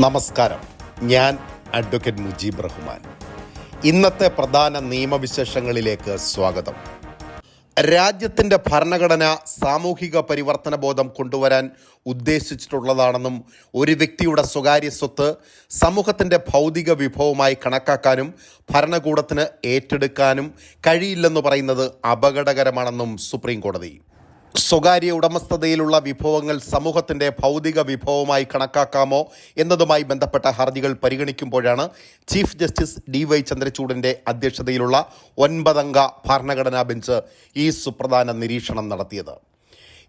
നമസ്കാരം. ഞാൻ അഡ്വക്കേറ്റ് മുജീബ് റഹ്മാൻ. ഇന്നത്തെ പ്രധാന നിയമവിശേഷങ്ങളിലേക്ക് സ്വാഗതം. രാജ്യത്തിന്റെ ഭരണഘടന സാമൂഹിക പരിവർത്തന ബോധം കൊണ്ടുവരാൻ ഉദ്ദേശിച്ചിട്ടുള്ളതാണെന്നും ഒരു വ്യക്തിയുടെ സ്വകാര്യ സ്വത്ത് സമൂഹത്തിന്റെ ഭൗതിക വിഭവമായി കണക്കാക്കാനും ഭരണകൂടത്തിന് ഏറ്റെടുക്കാനും കഴിയില്ലെന്ന് പറയുന്നത് അപകടകരമാണെന്നും സുപ്രീം കോടതി സ്വകാര്യ ഉടമസ്ഥതയിലുള്ള വിഭവങ്ങൾ സമൂഹത്തിന്റെ ഭൗതിക വിഭവമായി കണക്കാക്കാമോ എന്നതുമായി ബന്ധപ്പെട്ട ഹർജികൾ പരിഗണിക്കുമ്പോഴാണ് ചീഫ് ജസ്റ്റിസ് ഡി വൈ ചന്ദ്രചൂഡിന്റെ അധ്യക്ഷതയിലുള്ള ഒൻപതംഗ ഭരണഘടനാ ബെഞ്ച് ഈ സുപ്രധാന നിരീക്ഷണം നടത്തിയത്.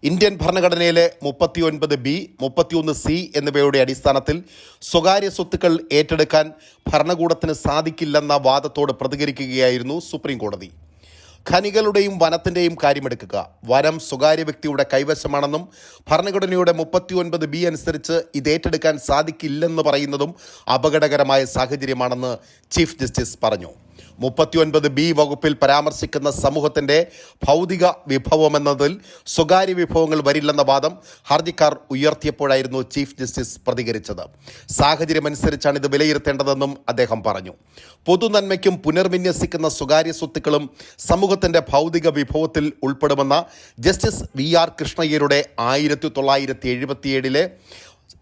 ഇന്ത്യൻ ഭരണഘടനയിലെ മുപ്പത്തിയൊൻപത് ബി മുപ്പത്തിയൊന്ന് സി എന്നിവയുടെ അടിസ്ഥാനത്തിൽ സ്വകാര്യ സ്വത്തുക്കൾ ഏറ്റെടുക്കാൻ ഭരണകൂടത്തിന് സാധിക്കില്ലെന്ന വാദത്തോട് പ്രതികരിക്കുകയായിരുന്നു സുപ്രീം കോടതി ഖനികളുടെയും വനത്തിന്റെയും കാര്യമെടുക്കുക. വനം സ്വകാര്യ വ്യക്തിയുടെ കൈവശമാണെന്നും ഭരണഘടനയുടെ മുപ്പത്തിയൊൻപത് ബി അനുസരിച്ച് ഇത് ഏറ്റെടുക്കാൻ സാധിക്കില്ലെന്ന് പറയുന്നതും അപകടകരമായ സാഹചര്യമാണെന്ന് ചീഫ് ജസ്റ്റിസ് പറഞ്ഞു. മുപ്പത്തിയൊൻപത് ബി വകുപ്പിൽ പരാമർശിക്കുന്ന സമൂഹത്തിന്റെ ഭൗതിക വിഭവമെന്നതിൽ സ്വകാര്യ വിഭവങ്ങൾ വരില്ലെന്ന വാദം ഹർജിക്കാർ ഉയർത്തിയപ്പോഴായിരുന്നു ചീഫ് ജസ്റ്റിസ് പ്രതികരിച്ചത്. സാഹചര്യമനുസരിച്ചാണ് ഇത് വിലയിരുത്തേണ്ടതെന്നും അദ്ദേഹം പറഞ്ഞു. പൊതുനന്മയ്ക്കും പുനർവിന്യസിക്കുന്ന സ്വകാര്യ സ്വത്തുക്കളും സമൂഹത്തിന്റെ ഭൗതിക വിഭവത്തിൽ ഉൾപ്പെടുമെന്ന ജസ്റ്റിസ് വി ആർ കൃഷ്ണയ്യരുടെ ആയിരത്തി തൊള്ളായിരത്തി എഴുപത്തിയേഴിലെ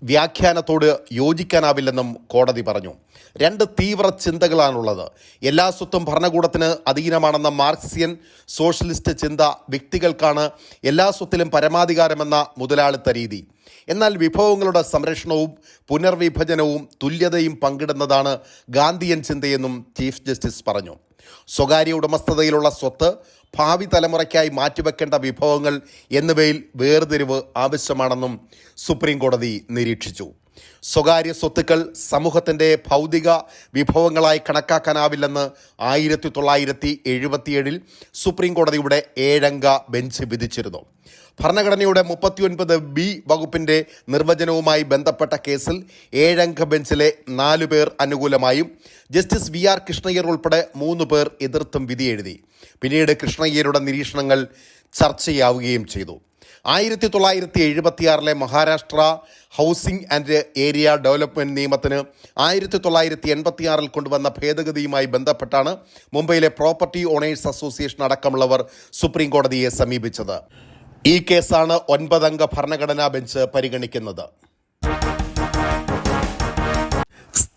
വ്യാഖ്യാനത്തോട് യോജിക്കാനാവില്ലെന്നും കോടതി പറഞ്ഞു. രണ്ട് തീവ്ര ചിന്തകളാണുള്ളത്. എല്ലാ സ്വത്തും ഭരണകൂടത്തിന് അധീനമാണെന്ന മാർക്സിയൻ സോഷ്യലിസ്റ്റ് ചിന്ത വ്യക്തികൾക്കാണ് എല്ലാ സ്വത്തിലും പരമാധികാരമെന്ന മുതലാളിത്ത രീതി. എന്നാൽ വിഭവങ്ങളുടെ സംരക്ഷണവും പുനർവിഭജനവും തുല്യതയും പങ്കിടുന്നതാണ് ഗാന്ധിയൻ ചിന്തയെന്നും ചീഫ് ജസ്റ്റിസ് പറഞ്ഞു. സ്വകാര്യ ഉടമസ്ഥതയിലുള്ള സ്വത്ത് ഭാവി തലമുറയ്ക്കായി മാറ്റിവെക്കേണ്ട വിഭവങ്ങൾ എന്നിവയിൽ വേർതിരിവ് ആവശ്യമാണെന്നും സുപ്രീം കോടതി നിരീക്ഷിച്ചു. സ്വകാര്യ സ്വത്തുക്കൾ സമൂഹത്തിന്റെ ഭൗതിക വിഭവങ്ങളായി കണക്കാക്കാനാവില്ലെന്ന് ആയിരത്തി തൊള്ളായിരത്തി എഴുപത്തിയേഴിൽ സുപ്രീം കോടതിയുടെ ഏഴംഗ ബെഞ്ച് വിധിച്ചിരുന്നു. ഭരണഘടനയുടെ മുപ്പത്തിയൊൻപത് ബി വകുപ്പിന്റെ നിർവചനവുമായി ബന്ധപ്പെട്ട കേസിൽ ഏഴംഗ ബെഞ്ചിലെ നാലു പേർ അനുകൂലമായും ജസ്റ്റിസ് വി ആർ കൃഷ്ണയ്യർ ഉൾപ്പെടെ മൂന്ന് പേർ എതിർത്തും വിധിയെഴുതി പിന്നീട് കൃഷ്ണയ്യരുടെ നിരീക്ഷണങ്ങൾ ചർച്ചയാവുകയും ചെയ്തു. ആയിരത്തി തൊള്ളായിരത്തി എഴുപത്തിയാറിലെ Maharashtra housing and area development നിയമത്തിന് ആയിരത്തി തൊള്ളായിരത്തി എൺപത്തിയാറിൽ കൊണ്ടുവന്ന ഭേദഗതിയുമായി ബന്ധപ്പെട്ടാണ് മുംബൈയിലെ പ്രോപ്പർട്ടി ഓണേഴ്സ് അസോസിയേഷൻ അടക്കമുള്ളവർ സുപ്രീം കോടതിയെ സമീപിച്ചത്. ഈ കേസാണ് ഒൻപതംഗ ഭരണഘടനാ ബെഞ്ച് പരിഗണിക്കുന്നത്.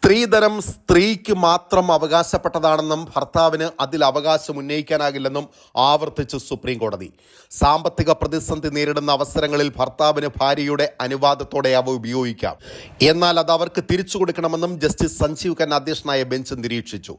സ്ത്രീധനം സ്ത്രീക്ക് മാത്രം അവകാശപ്പെട്ടതാണെന്നും ഭർത്താവിന് അതിൽ അവകാശം ഉന്നയിക്കാനാകില്ലെന്നും ആവർത്തിച്ച് സുപ്രീം കോടതി സാമ്പത്തിക പ്രതിസന്ധി നേരിടുന്ന അവസരങ്ങളിൽ ഭർത്താവിന് ഭാര്യയുടെ അനുവാദത്തോടെ അവ ഉപയോഗിക്കാം. എന്നാൽ അത് അവർക്ക് തിരിച്ചു കൊടുക്കണമെന്നും ജസ്റ്റിസ് സഞ്ജീവ് ഖന്ന അധ്യക്ഷനായ ബെഞ്ച് നിരീക്ഷിച്ചു.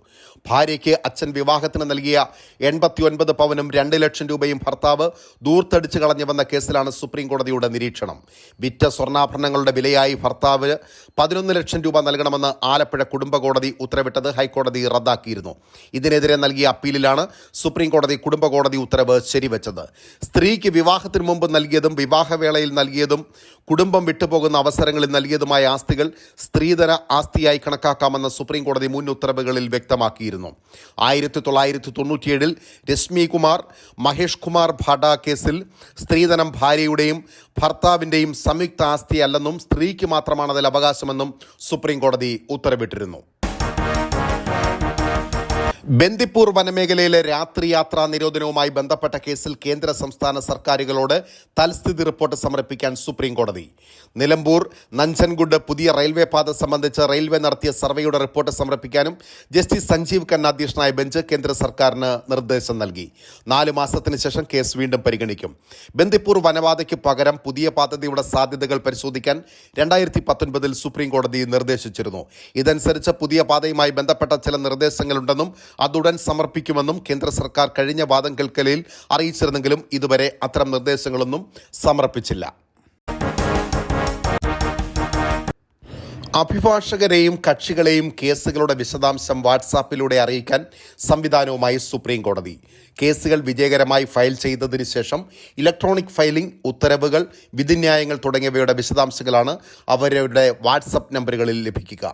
ഭാര്യയ്ക്ക് അച്ഛൻ വിവാഹത്തിന് നൽകിയ എൺപത്തിയൊൻപത് പവനും രണ്ട് ലക്ഷം രൂപയും ഭർത്താവ് ദൂർത്തടിച്ചു കളഞ്ഞുവെന്ന കേസിലാണ് സുപ്രീം കോടതിയുടെ നിരീക്ഷണം. വിറ്റ സ്വർണാഭരണങ്ങളുടെ വിലയായി ഭർത്താവ് പതിനൊന്ന് ലക്ഷം രൂപ നൽകണമെന്ന് ആലപ്പുഴ കുടുംബ കോടതി ഉത്തരവിട്ടത് ഹൈക്കോടതി റദ്ദാക്കിയിരുന്നു. ഇതിനെതിരെ നൽകിയ അപ്പീലിലാണ് സുപ്രീം കോടതി കുടുംബ കോടതി ഉത്തരവ് ശരിവച്ചത്. സ്ത്രീക്ക് വിവാഹത്തിന് മുമ്പ് നൽകിയതും വിവാഹവേളയിൽ നൽകിയതും കുടുംബം വിട്ടുപോകുന്ന അവസരങ്ങളിൽ നൽകിയതുമായ ആസ്തികൾ സ്ത്രീധന ആസ്തിയായി കണക്കാക്കാമെന്ന സുപ്രീം കോടതി മുൻ ഉത്തരവുകളിൽ വ്യക്തമാക്കിയിരുന്നു. ആയിരത്തി തൊള്ളായിരത്തി തൊണ്ണൂറ്റിയേഴിൽ രശ്മി കുമാർ മഹേഷ് കുമാർ ഭാഡ കേസിൽ സ്ത്രീധനം ഭാര്യയുടെയും ഭർത്താവിന്റെയും സംയുക്ത ആസ്തിയല്ലെന്നും സ്ത്രീക്ക് മാത്രമാണ് അതിൽ അവകാശമെന്നും സുപ്രീം കോടതി ഉത്തരവിട്ടിരുന്നു. ബന്ദിപ്പൂർ വനമേഖലയിലെ രാത്രി യാത്രാ നിരോധനവുമായി ബന്ധപ്പെട്ട കേസിൽ കേന്ദ്ര സംസ്ഥാന സർക്കാരുകളോട് തൽസ്ഥിതി റിപ്പോർട്ട് സമർപ്പിക്കാൻ സുപ്രീം കോടതി നിലമ്പൂർ നഞ്ചൻഗുഡ് പുതിയ റെയിൽവേ പാത സംബന്ധിച്ച് റെയിൽവേ നടത്തിയ സർവേയുടെ റിപ്പോർട്ട് സമർപ്പിക്കാനും ജസ്റ്റിസ് സഞ്ജീവ് ഖന്ന അധ്യക്ഷനായ ബെഞ്ച് കേന്ദ്ര സർക്കാരിന് നിർദ്ദേശം നൽകി. നാല് മാസത്തിന് ശേഷം കേസ് വീണ്ടും പരിഗണിക്കും. ബന്ദിപ്പൂർ വനപാതയ്ക്ക് പകരം പുതിയ പദ്ധതിയുടെ സാധ്യതകൾ പരിശോധിക്കാൻ രണ്ടായിരത്തി പത്തൊൻപതിൽ സുപ്രീം കോടതി നിർദ്ദേശിച്ചിരുന്നു. ഇതനുസരിച്ച് പുതിയ പാതയുമായി ബന്ധപ്പെട്ട ചില നിർദ്ദേശങ്ങളുണ്ടെന്നും അതുടൻ സമർപ്പിക്കുമെന്നും കേന്ദ്ര സർക്കാർ കഴിഞ്ഞ വാദം കേൾക്കലിൽ അറിയിച്ചിരുന്നെങ്കിലും ഇതുവരെ അത്തരം നിർദ്ദേശങ്ങളൊന്നും സമർപ്പിച്ചില്ല. അഭിഭാഷകരെയും കക്ഷികളെയും കേസുകളുടെ വിശദാംശം വാട്സാപ്പിലൂടെ അറിയിക്കാൻ സംവിധാനവുമായി സുപ്രീം കോടതി കേസുകൾ വിജയകരമായി ഫയൽ ചെയ്തതിന് ശേഷം ഇലക്ട്രോണിക് ഫയലിംഗ് ഉത്തരവുകൾ വിധിന്യായങ്ങൾ തുടങ്ങിയവയുടെ വിശദാംശങ്ങളാണ് അവരുടെ വാട്സപ്പ് നമ്പറുകളിൽ ലഭിക്കുക.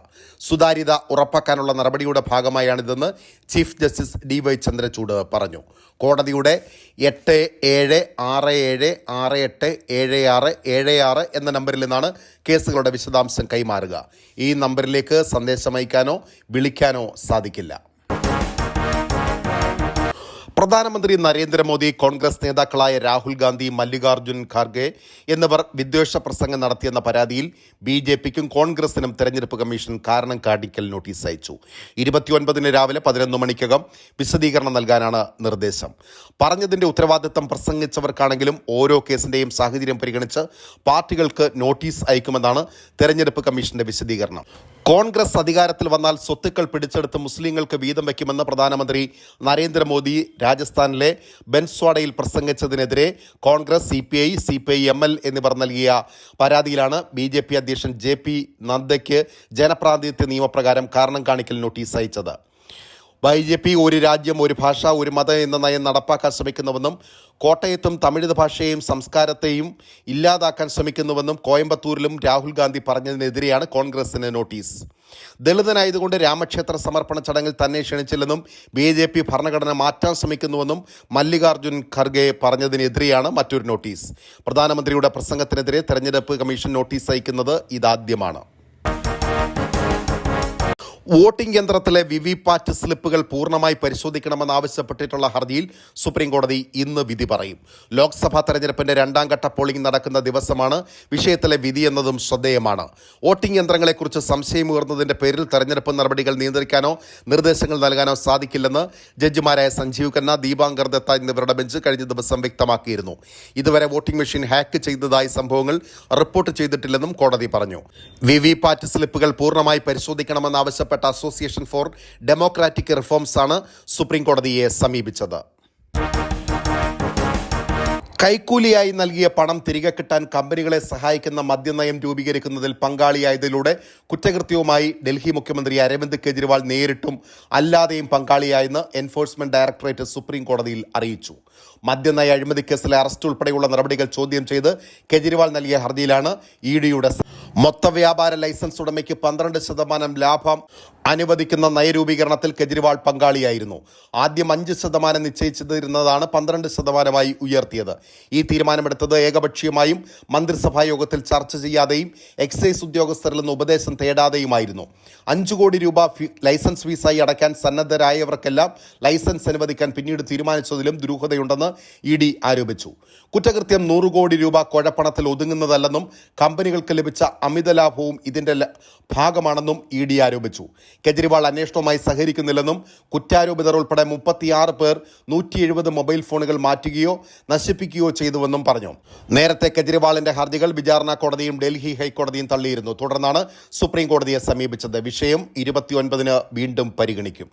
സുതാര്യത ഉറപ്പാക്കാനുള്ള നടപടിയുടെ ഭാഗമായാണിതെന്ന് chief justice D Y Chandrachud പറഞ്ഞു. കോടതിയുടെ എട്ട് ഏഴ് ആറ് ഏഴ് ആറ് എട്ട് ഏഴ് ആറ് ഏഴ് ആറ് എന്ന നമ്പറിൽ നിന്നാണ് കേസുകളുടെ വിശദാംശം കൈമാറുക. ഈ നമ്പറിലേക്ക് സന്ദേശം അയക്കാനോ വിളിക്കാനോ സാധിക്കില്ല. പ്രധാനമന്ത്രി നരേന്ദ്രമോദി കോൺഗ്രസ് നേതാക്കളായ രാഹുൽ ഗാന്ധി മല്ലികാർജുൻ ഖാർഗെ എന്നിവർ വിദ്വേഷ പ്രസംഗം നടത്തിയെന്ന പരാതിയിൽ ബി ജെ പിക്കും കോൺഗ്രസിനും തെരഞ്ഞെടുപ്പ് കമ്മീഷൻ കാരണം കാണിക്കൽ നോട്ടീസ് അയച്ചു. ഇരുപത്തിയൊൻപതിന് രാവിലെ പതിനൊന്ന് മണിക്കകം വിശദീകരണം നൽകാനാണ് നിർദ്ദേശം. പറഞ്ഞതിന്റെ ഉത്തരവാദിത്തം പ്രസംഗിച്ചവർക്കാണെങ്കിലും ഓരോ കേസിന്റെയും സാഹചര്യം പരിഗണിച്ച് പാർട്ടികൾക്ക് നോട്ടീസ് അയക്കുമെന്നാണ് തെരഞ്ഞെടുപ്പ് കമ്മീഷന്റെ വിശദീകരണം. കോൺഗ്രസ് അധികാരത്തിൽ വന്നാൽ സ്വത്തുക്കൾ പിടിച്ചെടുത്ത് മുസ്ലിങ്ങൾക്ക് വീതം വയ്ക്കുമെന്ന് പ്രധാനമന്ത്രി നരേന്ദ്രമോദി രാജസ്ഥാനിലെ ബെൻസ്വാഡയിൽ പ്രസംഗിച്ചതിനെതിരെ Congress C P I C P I M L എന്നിവർ നൽകിയ പരാതിയിലാണ് ബി ജെ പി അധ്യക്ഷൻ ജെ പി നദ്ദയ്ക്ക് ജനപ്രാതിനിധ്യ നിയമപ്രകാരം കാരണം കാണിക്കൽ നോട്ടീസ് അയച്ചത്. ബി ജെ പി ഒരു രാജ്യം ഒരു ഭാഷ ഒരു മതം എന്ന നയം നടപ്പാക്കാൻ ശ്രമിക്കുന്നുവെന്നും കോട്ടയത്തും തമിഴ് ഭാഷയെയും സംസ്കാരത്തെയും ഇല്ലാതാക്കാൻ ശ്രമിക്കുന്നുവെന്നും കോയമ്പത്തൂരിലും രാഹുൽ ഗാന്ധി പറഞ്ഞതിനെതിരെയാണ് കോൺഗ്രസിന് നോട്ടീസ്. ദളിതനായതുകൊണ്ട് രാമക്ഷേത്ര സമർപ്പണ ചടങ്ങിൽ തന്നെ ക്ഷണിച്ചില്ലെന്നും ബി ജെ പി ഭരണഘടന മാറ്റാൻ ശ്രമിക്കുന്നുവെന്നും മല്ലികാർജുൻ ഖർഗെ പറഞ്ഞതിനെതിരെയാണ് മറ്റൊരു നോട്ടീസ്. പ്രധാനമന്ത്രിയുടെ പ്രസംഗത്തിനെതിരെ തെരഞ്ഞെടുപ്പ് കമ്മീഷൻ നോട്ടീസ് അയക്കുന്നത് ഇതാദ്യമാണ്. വോട്ടിംഗ് യന്ത്രത്തിലെ വി വി പാറ്റ് സ്ലിപ്പുകൾ പൂർണമായി പരിശോധിക്കണമെന്ന് ആവശ്യപ്പെട്ടിട്ടുള്ള ഹർജിയിൽ സുപ്രീം കോടതി ഇന്ന് വിധി പറയും. ലോക്സഭാ തെരഞ്ഞെടുപ്പിന്റെ രണ്ടാം ഘട്ട പോളിംഗ് നടക്കുന്ന ദിവസമാണ് വിഷയത്തിലെ വിധി എന്നതും ശ്രദ്ധേയമാണ്. വോട്ടിംഗ് യന്ത്രങ്ങളെക്കുറിച്ച് സംശയമുയർന്നതിന്റെ പേരിൽ തെരഞ്ഞെടുപ്പ് നടപടികൾ നിയന്ത്രിക്കാനോ നിർദ്ദേശങ്ങൾ നൽകാനോ സാധിക്കില്ലെന്ന് ജഡ്ജിമാരായ സഞ്ജീവ് ഖന്ന ദീപാങ്കർ ദത്ത എന്നിവരുടെ ബെഞ്ച് കഴിഞ്ഞ ദിവസം വ്യക്തമാക്കിയിരുന്നു. ഇതുവരെ വോട്ടിംഗ് മെഷീൻ ഹാക്ക് ചെയ്തതായി സംഭവങ്ങൾ റിപ്പോർട്ട് ചെയ്തിട്ടില്ലെന്നും കോടതി പറഞ്ഞു. വി വി പാറ്റ് സ്ലിപ്പുകൾ പൂർണമായി പരിശോധിക്കണമെന്ന് ആവശ്യപ്പെട്ട അസോസിയേഷൻ ഫോർ ഡെമോക്രാറ്റിക് റിഫോംസ് ആണ് സുപ്രീം കോടതിയെ സമീപിച്ചത്. കൈക്കൂലിയായി നൽകിയ പണം തിരികെ കിട്ടാൻ കമ്പനികളെ സഹായിക്കുന്ന മദ്യനയം രൂപീകരിക്കുന്നതിൽ പങ്കാളിയായതിലൂടെ കുറ്റകൃത്യവുമായി ഡൽഹി മുഖ്യമന്ത്രി അരവിന്ദ് കെജ്രിവാൾ നേരിട്ടും അല്ലാതെയും പങ്കാളിയായെന്ന് എൻഫോഴ്സ്മെന്റ് ഡയറക്ടറേറ്റ് സുപ്രീം കോടതിയിൽ അറിയിച്ചു. മദ്യനയ അഴിമതി കേസിലെ അറസ്റ്റ് ഉൾപ്പെടെയുള്ള നടപടികൾ ചോദ്യം ചെയ്ത് കെജ്രിവാൾ നൽകിയ ഹർജിയിലാണ് ഇ ഡിയുടെ മൊത്ത വ്യാപാര ലൈസൻസ് ഉടമയ്ക്ക് പന്ത്രണ്ട് ശതമാനം ലാഭം അനുവദിക്കുന്ന നയരൂപീകരണത്തിൽ കെജ്രിവാൾ പങ്കാളിയായിരുന്നു. ആദ്യം അഞ്ച് ശതമാനം നിശ്ചയിച്ചിരുന്നതാണ് പന്ത്രണ്ട് ശതമാനമായി ഉയർത്തിയത്. ഈ തീരുമാനമെടുത്തത് ഏകപക്ഷീയമായും മന്ത്രിസഭാ യോഗത്തിൽ ചർച്ച ചെയ്യാതെയും എക്സൈസ് ഉദ്യോഗസ്ഥരിൽ നിന്ന് ഉപദേശം തേടാതെയുമായിരുന്നു. അഞ്ചു കോടി രൂപ ലൈസൻസ് ഫീസായി അടയ്ക്കാൻ സന്നദ്ധരായവർക്കെല്ലാം ലൈസൻസ് അനുവദിക്കാൻ പിന്നീട് തീരുമാനിച്ചതിലും ദുരൂഹതയുണ്ടെന്ന് ഇ ഡി ആരോപിച്ചു. കുറ്റകൃത്യം നൂറ് കോടി രൂപ കുഴപ്പണത്തിൽ ഒതുങ്ങുന്നതല്ലെന്നും കമ്പനികൾക്ക് ലഭിച്ച അമിത ലാഭവും ഇതിന്റെ ഭാഗമാണെന്നും ഇ ഡി ആരോപിച്ചു. കെജ്രിവാൾ അന്വേഷണവുമായി സഹകരിക്കുന്നില്ലെന്നും കുറ്റാരോപിതർ ഉൾപ്പെടെ മുപ്പത്തിയാറ് പേർ നൂറ്റി എഴുപത് മൊബൈൽ ഫോണുകൾ മാറ്റുകയോ നശിപ്പിക്കുകയോ ചെയ്തുവെന്നും പറഞ്ഞു. നേരത്തെ കെജ്രിവാളിന്റെ ഹർജികൾ വിചാരണ കോടതിയും ഡൽഹി ഹൈക്കോടതിയും തള്ളിയിരുന്നു. തുടർന്നാണ് സുപ്രീം കോടതിയെ സമീപിച്ചത്. വിഷയം ഇരുപത്തിയൊൻപതിന് വീണ്ടും പരിഗണിക്കും.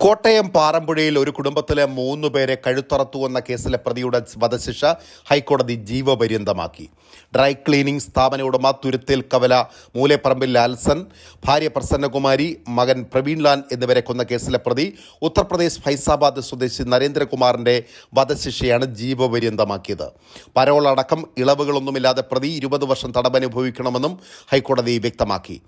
കോട്ടയം പാറമ്പുഴയിൽ ഒരു കുടുംബത്തിലെ മൂന്ന് പേരെ കഴുത്തറത്തു എന്ന കേസിലെ പ്രതിയുടെ വധശിക്ഷ ഹൈക്കോടതി ജീവപര്യന്തമാക്കി. ഡ്രൈ ക്ലീനിംഗ് സ്ഥാപന ഉടമ തുരുത്തേൽ കവല മൂലേപ്പറമ്പിൽ ലാൽസൺ ഭാര്യ പ്രസന്നകുമാരി മകൻ പ്രവീൺ ലാൽ എന്നിവരെ കൊന്ന കേസിലെ പ്രതി ഉത്തർപ്രദേശ് ഫൈസാബാദ് സ്വദേശി നരേന്ദ്രകുമാറിന്റെ വധശിക്ഷയാണ് ജീവപര്യന്തമാക്കിയത്. പരോൾ അടക്കം ഇളവുകളൊന്നുമില്ലാതെ പ്രതി ഇരുപത് വർഷം തടവനുഭവിക്കണമെന്നും ഹൈക്കോടതി വ്യക്തമാക്കി.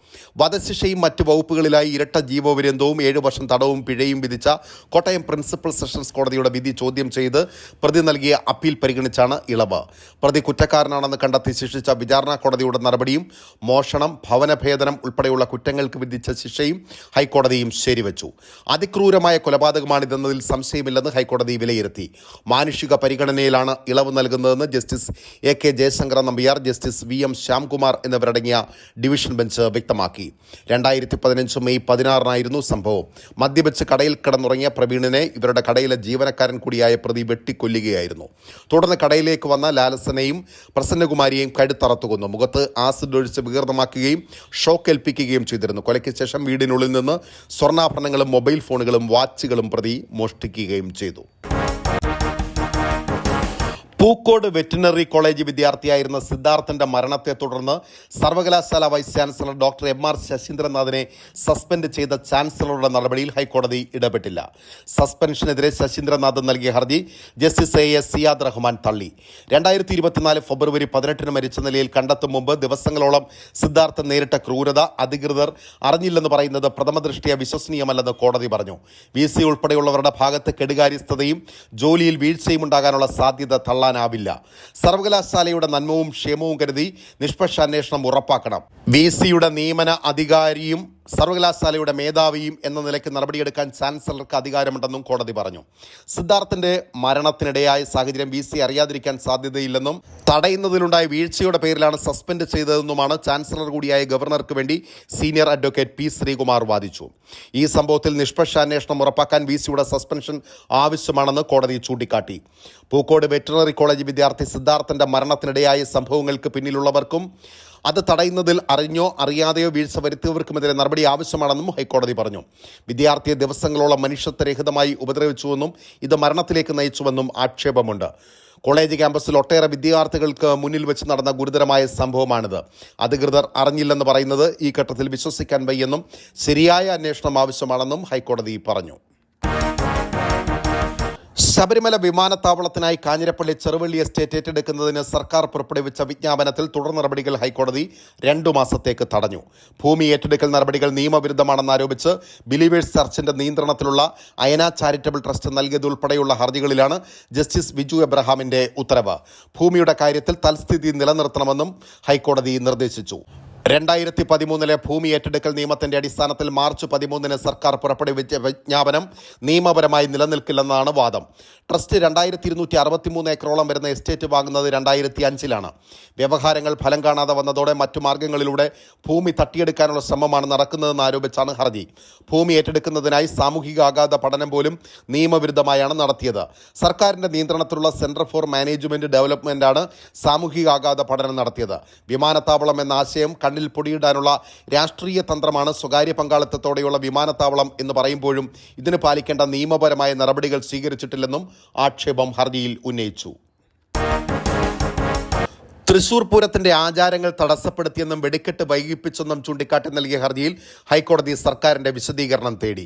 വധശിക്ഷയും മറ്റ് വകുപ്പുകളിലായി ഇരട്ട ജീവപര്യന്തവും ഏഴു വർഷം തടവും പിഴയും വിധിച്ച കോട്ടയം പ്രിൻസിപ്പൽ സെഷൻസ് കോടതിയുടെ വിധി ചോദ്യം ചെയ്ത് പ്രതി നൽകിയ അപ്പീൽ പരിഗണിച്ചാണ് ഇളവ്. പ്രതി കുറ്റക്കാരനാണെന്ന് കണ്ടെത്തി ശിക്ഷിച്ച വിചാരണ കോടതിയുടെ നടപടിയും മോഷണം ഭവനഭേദനം ഉൾപ്പെടെയുള്ള കുറ്റങ്ങൾക്ക് വിധിച്ച ശിക്ഷയും ഹൈക്കോടതിയും ശരിവച്ചു. അതിക്രൂരമായ കൊലപാതകമാണിതെന്നതിൽ സംശയമില്ലെന്ന് ഹൈക്കോടതി വിലയിരുത്തി. മാനുഷിക പരിഗണനയിലാണ് ഇളവ് നൽകുന്നതെന്ന് justice A K Jayasankar Nambiar justice V M Shyamkumar എന്നിവരടങ്ങിയ ഡിവിഷൻ ബെഞ്ച് വ്യക്തമാക്കി. രണ്ടായിരത്തി പതിനഞ്ച് മെയ് പതിനാറിനായിരുന്നു സംഭവം. മദ്യപിച്ച് കടയിൽ കിടന്നുറങ്ങിയ പ്രവീണിനെ ഇവരുടെ കടയിലെ ജീവനക്കാരൻ കൂടിയായ പ്രതി വെട്ടിക്കൊല്ലുകയായിരുന്നു. തുടർന്ന് കടയിലേക്ക് വന്ന ലാലസനെയും പ്രസന്നകുമാരിയെയും കഴുത്തറത്തുകൊന്നു. മുഖത്ത് ആസിഡ് ഒഴിച്ച് വികൃതമാക്കുകയും ഷോക്ക് ഏൽപ്പിക്കുകയും ചെയ്തിരുന്നു. കൊലയ്ക്ക് ശേഷം വീടിനുള്ളിൽ നിന്ന് സ്വർണാഭരണങ്ങളും മൊബൈൽ ഫോണുകളും വാച്ചുകളും പ്രതി മോഷ്ടിക്കുകയും ചെയ്തു. പൂക്കോട് വെറ്റിനറി കോളേജ് വിദ്യാർത്ഥിയായിരുന്ന സിദ്ധാർത്ഥന്റെ മരണത്തെ തുടർന്ന് സർവകലാശാല vice chancellor doctor M R ശശീന്ദ്രനാഥിനെ suspend ചെയ്ത ചാൻസലറുടെ നടപടിയിൽ ഹൈക്കോടതി ഇടപെട്ടില്ല. സസ്പെൻഷനെതിരെ ശശീന്ദ്രനാഥ് നൽകിയ ഹർജി justice A S Siyad Rahman തള്ളി. രണ്ടായിരത്തി ഇരുപത്തിനാല് ഫെബ്രുവരി പതിനെട്ടിന് മരിച്ച നിലയിൽ കണ്ടെത്തും മുമ്പ് ദിവസങ്ങളോളം സിദ്ധാർത്ഥൻ നേരിട്ട ക്രൂരത അധികൃതർ അറിഞ്ഞില്ലെന്ന് പറയുന്നത് പ്രഥമ ദൃഷ്ടിയ വിശ്വസനീയമല്ലെന്ന് കോടതി പറഞ്ഞു. വി സി ഉൾപ്പെടെയുള്ളവരുടെ ഭാഗത്ത് കെടുകാര്യസ്ഥതയും ജോലിയിൽ വീഴ്ചയും ഉണ്ടാകാനുള്ള സാധ്യത തള്ളാനാവില്ല സർവകലാശാലയുടെ നന്മവും ക്ഷേമവും കരുതി നിഷ്പക്ഷ അന്വേഷണം ഉറപ്പാക്കണം. വി. സിയുടെ നിയമന അധികാരിയും സർവകലാശാലയുടെ മേധാവിയും എന്ന നിലയ്ക്ക് നടപടിയെടുക്കാൻ ചാൻസലർക്ക് അധികാരമുണ്ടെന്നും കോടതി പറഞ്ഞു. സിദ്ധാർത്ഥിന്റെ മരണത്തിനിടയായ സാഹചര്യം വി സി അറിയാതിരിക്കാൻ സാധ്യതയില്ലെന്നും തടയുന്നതിലുണ്ടായ വീഴ്ചയുടെ പേരിലാണ് സസ്പെൻഡ് ചെയ്തതെന്നുമാണ് ചാൻസലർ കൂടിയായ ഗവർണർക്ക് വേണ്ടി സീനിയർ അഡ്വക്കേറ്റ് പി ശ്രീകുമാർ വാദിച്ചു. ഈ സംഭവത്തിൽ നിഷ്പക്ഷ അന്വേഷണം ഉറപ്പാക്കാൻ വി സിയുടെ സസ്പെൻഷൻ ആവശ്യമാണെന്ന് കോടതി ചൂണ്ടിക്കാട്ടി. പൂക്കോട് വെറ്ററിനറി കോളേജ് വിദ്യാർത്ഥി സിദ്ധാർത്ഥന്റെ മരണത്തിനിടയായ സംഭവങ്ങൾക്ക് പിന്നിലുള്ളവർക്കും അത് തടയുന്നതിൽ അറിഞ്ഞോ അറിയാതെയോ വീഴ്ച വരുത്തിയവർക്കുമെതിരെ നടപടി ആവശ്യമാണെന്നും ഹൈക്കോടതി പറഞ്ഞു. വിദ്യാർത്ഥിയെ ദിവസങ്ങളോളം മനുഷ്യത്വരഹിതമായി ഉപദ്രവിച്ചുവെന്നും ഇത് മരണത്തിലേക്ക് നയിച്ചുവെന്നും ആക്ഷേപമുണ്ട്. കോളേജ് ക്യാമ്പസിൽ ഒട്ടേറെ വിദ്യാർത്ഥികൾക്ക് മുന്നിൽ വെച്ച് നടന്ന ഗുരുതരമായ സംഭവമാണിത്. അധികൃതർ അറിഞ്ഞില്ലെന്ന് പറയുന്നത് ഈ ഘട്ടത്തിൽ വിശ്വസിക്കാൻ വയ്യെന്നും ശരിയായ അന്വേഷണം ആവശ്യമാണെന്നും ഹൈക്കോടതി പറഞ്ഞു. ശബരിമല വിമാനത്താവളത്തിനായി കാഞ്ഞിരപ്പള്ളി ചെറുവള്ളി എസ്റ്റേറ്റ് ഏറ്റെടുക്കുന്നതിന് സർക്കാർ പുറപ്പെടുവിച്ച വിജ്ഞാപനത്തിൽ തുടർ നടപടികൾ ഹൈക്കോടതി രണ്ടു മാസത്തേക്ക് തടഞ്ഞു. ഭൂമി ഏറ്റെടുക്കൽ നടപടികൾ നിയമവിരുദ്ധമാണെന്നാരോപിച്ച് ബിലീവേഴ്സ് ചർച്ചിന്റെ നിയന്ത്രണത്തിലുള്ള അയന ചാരിറ്റബിൾ ട്രസ്റ്റ് നൽകിയതുൾപ്പെടെയുള്ള ഹർജികളിലാണ് ജസ്റ്റിസ് വിജു എബ്രഹാമിന്റെ ഉത്തരവ്. ഭൂമിയുടെ കാര്യത്തിൽ തൽസ്ഥിതി നിലനിർത്തണമെന്നും ഹൈക്കോടതി നിർദ്ദേശിച്ചു. രണ്ടായിരത്തി പതിമൂന്നിലെ ഭൂമി ഏറ്റെടുക്കൽ നിയമത്തിന്റെ അടിസ്ഥാനത്തിൽ മാർച്ച് പതിമൂന്നിന് സർക്കാർ പുറപ്പെടുവിച്ച വിജ്ഞാപനം നിയമപരമായി നിലനിൽക്കില്ലെന്നാണ് വാദം. ട്രസ്റ്റ് രണ്ടായിരത്തി ഇരുന്നൂറ്റി അറുപത്തിമൂന്ന് ഏക്കറോളം വരുന്ന എസ്റ്റേറ്റ് വാങ്ങുന്നത് രണ്ടായിരത്തി അഞ്ചിലാണ് വ്യവഹാരങ്ങൾ ഫലം കാണാതെ വന്നതോടെ മറ്റു മാർഗങ്ങളിലൂടെ ഭൂമി തട്ടിയെടുക്കാനുള്ള ശ്രമമാണ് നടക്കുന്നതെന്ന് ആരോപിച്ചാണ് ഹർജി. ഭൂമി ഏറ്റെടുക്കുന്നതിനായി സാമൂഹിക ആഘാത പഠനം പോലും നിയമവിരുദ്ധമായാണ് നടത്തിയത്. സർക്കാരിന്റെ നിയന്ത്രണത്തിലുള്ള സെന്റർ ഫോർ മാനേജ്മെന്റ് ഡെവലപ്മെന്റാണ് സാമൂഹിക ആഘാത പഠനം നടത്തിയത്. വിമാനത്താവളം എന്ന ആശയം കണ്ണിൽ പൊടിയിടാനുള്ള രാഷ്ട്രീയ തന്ത്രമാണ് സ്വകാര്യ പങ്കാളിത്തത്തോടെയുള്ള വിമാനത്താവളം എന്ന് പറയുമ്പോഴും ഇതിന് പാലിക്കേണ്ട നിയമപരമായ നടപടികൾ സ്വീകരിച്ചിട്ടില്ലെന്നും ആക്ഷേപം ഹർജിയിൽ ഉന്നയിച്ചു. തൃശൂർ പൂരത്തിന്റെ ആചാരങ്ങൾ തടസ്സപ്പെടുത്തിയെന്നും വെടിക്കെട്ട് വൈകിപ്പിച്ചെന്നും ചൂണ്ടിക്കാട്ടി നൽകിയ ഹർജിയിൽ ഹൈക്കോടതി സർക്കാരിന്റെ വിശദീകരണം തേടി.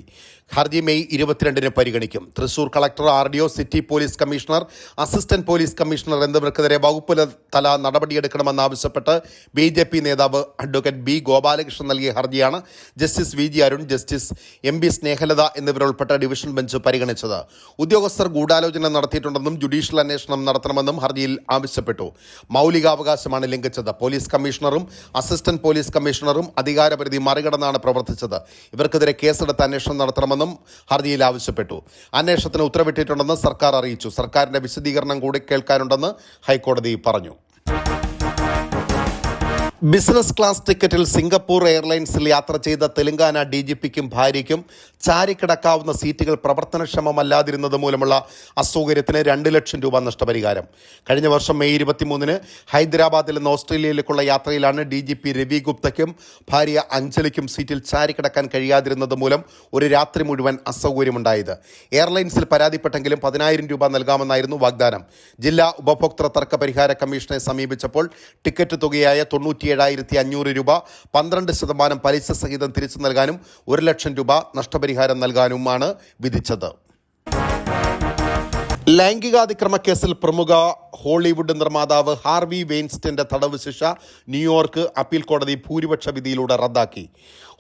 ഹർജി മെയ് ഇരുപത്തിരണ്ടിന് പരിഗണിക്കും. Thrissur collector R D O city police commissioner assistant police commissioner എന്നിവർക്കെതിരെ വകുപ്പ് തല നടപടിയെടുക്കണമെന്നാവശ്യപ്പെട്ട് ബി ജെ പി നേതാവ് അഡ്വക്കേറ്റ് ബി ഗോപാലകൃഷ്ണൻ നൽകിയ ഹർജിയാണ് justice V G Arun justice M B Snehalatha എന്നിവരുൾപ്പെട്ട division bench പരിഗണിച്ചത്. ഉദ്യോഗസ്ഥർ ഗൂഢാലോചന നടത്തിയിട്ടുണ്ടെന്നും ജുഡീഷ്യൽ അന്വേഷണം നടത്തണമെന്നും ഹർജിയിൽ ആവശ്യപ്പെട്ടു. മൗലികാവകാശമാണ് ലംഘിച്ചത്. പോലീസ് കമ്മീഷണറും അസിസ്റ്റന്റ് പോലീസ് കമ്മീഷണറും അധികാരപരിധി മറികടന്നാണ് പ്രവർത്തിച്ചത്. ഇവർക്കെതിരെ കേസെടുത്ത് അന്വേഷണം നടത്തണമെന്നും ഹർജിയിൽ ആവശ്യപ്പെട്ടു. അന്വേഷണത്തിന് ഉത്തരവിട്ടിട്ടുണ്ടെന്ന് സർക്കാർ അറിയിച്ചു. സർക്കാരിന്റെ വിശദീകരണം കൂടി കേൾക്കാനുണ്ടെന്ന് ഹൈക്കോടതി പറഞ്ഞു. ബിസിനസ് ക്ലാസ് ടിക്കറ്റിൽ സിംഗപ്പൂർ എയർലൈൻസിൽ യാത്ര ചെയ്ത തെലങ്കാന ഡി ജി പിക്കും ഭാര്യയ്ക്കും ചാരിക്കിടക്കാവുന്ന സീറ്റുകൾ പ്രവർത്തനക്ഷമമല്ലാതിരുന്നത് മൂലമുള്ള അസൗകര്യത്തിന് രണ്ട് ലക്ഷം രൂപ നഷ്ടപരിഹാരം. കഴിഞ്ഞ വർഷം മെയ് ഇരുപത്തിമൂന്നിന് ഹൈദരാബാദിൽ നിന്ന് ഓസ്ട്രേലിയയിലേക്കുള്ള യാത്രയിലാണ് ഡി ജി പി രവി ഗുപ്തയ്ക്കും ഭാര്യ അഞ്ജലിക്കും സീറ്റിൽ ചാരിക്കിടക്കാൻ കഴിയാതിരുന്നത് മൂലം ഒരു രാത്രി മുഴുവൻ അസൗകര്യമുണ്ടായത്. എയർലൈൻസിൽ പരാതിപ്പെട്ടെങ്കിലും പതിനായിരം രൂപ നൽകാമെന്നായിരുന്നു വാഗ്ദാനം. ജില്ലാ ഉപഭോക്തൃ തർക്ക പരിഹാര കമ്മീഷനെ സമീപിച്ചപ്പോൾ ടിക്കറ്റ് തുകയായ തൊണ്ണൂറ്റി ഏഴായിരത്തി അഞ്ഞൂറ് രൂപ. പന്ത്രണ്ട് ശതമാനം പലിശ സഹിതം തിരിച്ചു നൽകാനും ഒരു ലക്ഷം രൂപ നഷ്ടപരിഹാരം നൽകാനുമാണ് വിധിച്ചത്. ലൈംഗികാതിക്രമ കേസിൽ പ്രമുഖ ഹോളിവുഡ് നിർമ്മാതാവ് ഹാർവി വെയിൻസ്റ്റിന്റെ തടവ് ശിക്ഷ ന്യൂയോർക്ക് അപ്പീൽ കോടതി ഭൂരിപക്ഷ വിധിയിലൂടെ റദ്ദാക്കി.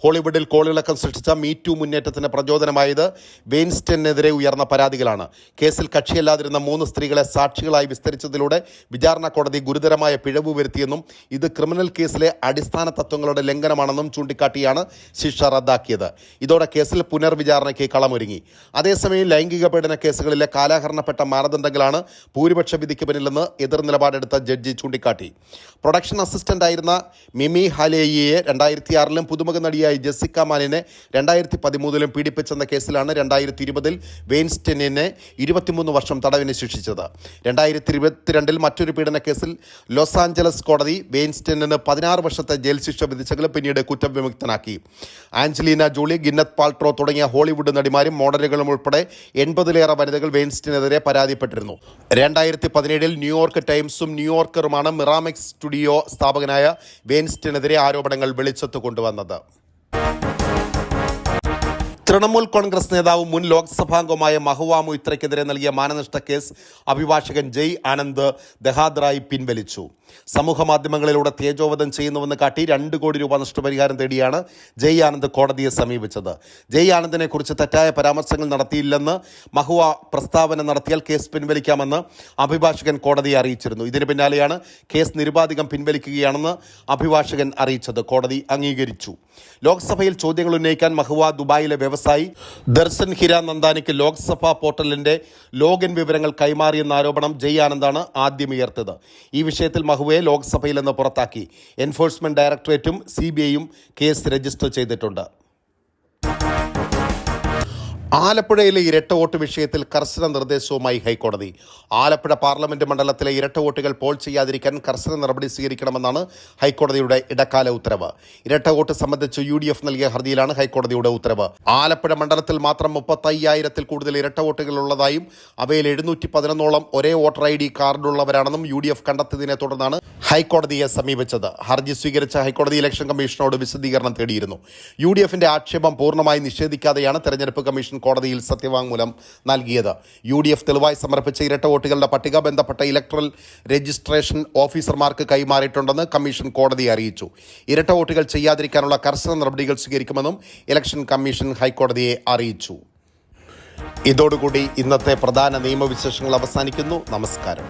ഹോളിവുഡിൽ കോളിളക്കം സൃഷ്ടിച്ച മീ ടു മുന്നേറ്റത്തിന് പ്രചോദനമായത് വെയിൻസ്റ്റനെതിരെ ഉയർന്ന പരാതികളാണ്. കേസിൽ കക്ഷിയല്ലാതിരുന്ന മൂന്ന് സ്ത്രീകളെ സാക്ഷികളായി വിസ്തരിച്ചതിലൂടെ വിചാരണ കോടതി ഗുരുതരമായ പിഴവ് വരുത്തിയെന്നും ഇത് ക്രിമിനൽ കേസിലെ അടിസ്ഥാന തത്വങ്ങളുടെ ലംഘനമാണെന്നും ചൂണ്ടിക്കാട്ടിയാണ് ശിക്ഷ റദ്ദാക്കിയത്. ഇതോടെ കേസിൽ പുനർവിചാരണയ്ക്ക് കളമൊരുങ്ങി. അതേസമയം ലൈംഗിക പീഡന കേസുകളിലെ കാലഹരണപ്പെട്ട മാനദണ്ഡങ്ങളാണ് ഭൂരിപക്ഷ വിധിക്ക് പിന്നിലെന്ന് എതിർ നിലപാടെടുത്ത ജഡ്ജി ചൂണ്ടിക്കാട്ടി. പ്രൊഡക്ഷൻ അസിസ്റ്റന്റ് ആയിരുന്ന മിമി ഹാലേയിയെ രണ്ടായിരത്തി ആറിലും പുതുമുഖ നടിയായ ജെസ്സിക്ക മാനിനെ രണ്ടായിരത്തി പതിമൂന്നിലും പീഡിപ്പിച്ചെന്ന കേസിലാണ് രണ്ടായിരത്തി ഇരുപതിൽ വെയിൻസ്റ്റനിനെ ഇരുപത്തിമൂന്ന് വർഷം തടവിന് ശിക്ഷിച്ചത്. രണ്ടായിരത്തി ഇരുപത്തിരണ്ടിൽ മറ്റൊരു പീഡന കേസിൽ ലോസ് ആഞ്ചലസ് കോടതി വെയിൻസ്റ്റനിന് പതിനാറ് വർഷത്തെ ജയിൽ ശിക്ഷ വിധിച്ചെങ്കിലും പിന്നീട് കുറ്റം കുറ്റവിമുക്തനാക്കി ആഞ്ചലീന ജോളി ഗിന്നത്ത് പാൾട്രോ തുടങ്ങിയ ഹോളിവുഡ് നടിമാരും മോഡലുകളും ഉൾപ്പെടെ എൺപതിലേറെ വനിതകൾ വെയിൻസ്റ്റിനെതിരെ പരാതിപ്പെട്ടിരുന്നു. രണ്ടായിരത്തി പതിനേഴിൽ ന്യൂയോർക്ക് ടൈംസും ന്യൂയോർക്കറുമാണ് മിറാമെക്സ് സ്റ്റുഡിയോ സ്ഥാപകനായ വെയിൻസ്റ്റിനെതിരെ ആരോപണങ്ങൾ വെളിച്ചത്ത് കൊണ്ടുവന്നത്. തൃണമൂൽ കോൺഗ്രസ് നേതാവും മുൻ ലോക്സഭാംഗവുമായ മഹുവ മൊയ്ത്രയ്ക്കെതിരെ നൽകിയ മാനനഷ്ട കേസ് അഭിഭാഷകൻ ജയ് ആനന്ദ് ദഹാദ്രായി പിൻവലിച്ചു. സമൂഹ മാധ്യമങ്ങളിലൂടെ തേജോവധം ചെയ്യുന്നുവെന്ന് കാട്ടി രണ്ട് കോടി രൂപ നഷ്ടപരിഹാരം തേടിയാണ് ജയ് ആനന്ദ് കോടതിയെ സമീപിച്ചത്. ജയ് ആനന്ദിനെ കുറിച്ച് തെറ്റായ പരാമർശങ്ങൾ നടത്തിയില്ലെന്ന് മഹുവ പ്രസ്താവന നടത്തിയാൽ കേസ് പിൻവലിക്കാമെന്ന് അഭിഭാഷകൻ കോടതിയെ അറിയിച്ചിരുന്നു. ഇതിന് പിന്നാലെയാണ് കേസ് നിരുപാധികം പിൻവലിക്കുകയാണെന്ന് അഭിഭാഷകൻ അറിയിച്ചത്. കോടതി അംഗീകരിച്ചു. ലോക്സഭയിൽ ചോദ്യങ്ങൾ ഉന്നയിക്കാൻ മഹുവ ദുബായിലെ വ്യവസായി ദർശൻ ഹിര നന്ദാനിക്ക് ലോക്സഭാ പോർട്ടലിന്റെ ലോഗിൻ വിവരങ്ങൾ കൈമാറിയെന്ന ആരോപണം ജയ് ആനന്ദാണ് ആദ്യം ഉയർത്തത് ഈ വിഷയത്തിൽ മഹുവയെ ലോക്സഭയിൽ നിന്ന് പുറത്താക്കി. എൻഫോഴ്സ്മെന്റ് ഡയറക്ടറേറ്റും സി കേസ് രജിസ്റ്റർ ചെയ്തിട്ടുണ്ട്. ആലപ്പുഴയിലെ ഇരട്ട വോട്ട് വിഷയത്തിൽ കർശന നിർദ്ദേശവുമായി ഹൈക്കോടതി. ആലപ്പുഴ പാർലമെന്റ് മണ്ഡലത്തിലെ ഇരട്ട വോട്ടുകൾ പോൾ ചെയ്യാതിരിക്കാൻ കർശന നടപടി സ്വീകരിക്കണമെന്നാണ് ഹൈക്കോടതിയുടെ ഇടക്കാല ഉത്തരവ്. ഇരട്ട വോട്ട് സംബന്ധിച്ച് യു ഡി എഫ് നൽകിയ ഹർജിയിലാണ് ഹൈക്കോടതിയുടെ ഉത്തരവ്. ആലപ്പുഴ മണ്ഡലത്തിൽ മാത്രം മുപ്പത്തയ്യായിരത്തിൽ കൂടുതൽ ഇരട്ട വോട്ടുകൾ ഉള്ളതായും അവയിൽ എഴുന്നൂറ്റി പതിനൊന്നോളം ഒരേ വോട്ടർ ഐ ഡി കാർഡുള്ളവരാണെന്നും യു ഡി എഫ് കണ്ടെത്തിയതിനെ തുടർന്നാണ് ഹൈക്കോടതിയെ സമീപിച്ചത്. ഹർജി സ്വീകരിച്ച ഹൈക്കോടതി ഇലക്ഷൻ കമ്മീഷനോട് വിശദീകരണം തേടിയിരുന്നു. യു ഡി എഫിന്റെ ആക്ഷേപം പൂർണമായി നിഷേധിക്കാതെയാണ് തെരഞ്ഞെടുപ്പ് കമ്മീഷൻ കോടതിയിൽ സത്യവാങ്മൂലം നൽകിയത്. യു ഡി എഫ് തെളിവായി സമർപ്പിച്ച ഇരട്ട വോട്ടുകളുടെ പട്ടിക ബന്ധപ്പെട്ട ഇലക്ട്രൽ രജിസ്ട്രേഷൻ ഓഫീസർമാർക്ക് കൈമാറിയിട്ടുണ്ടെന്ന് കമ്മീഷൻ കോടതിയെ അറിയിച്ചു. ഇരട്ട വോട്ടുകൾ ചെയ്യാതിരിക്കാനുള്ള കർശന നടപടികൾ സ്വീകരിക്കുമെന്നും ഇലക്ഷൻ കമ്മീഷൻ ഹൈക്കോടതിയെ അറിയിച്ചു. ഇതോടുകൂടി ഇന്നത്തെ പ്രധാന നിയമവിശേഷങ്ങൾ അവസാനിക്കുന്നു. നമസ്കാരം.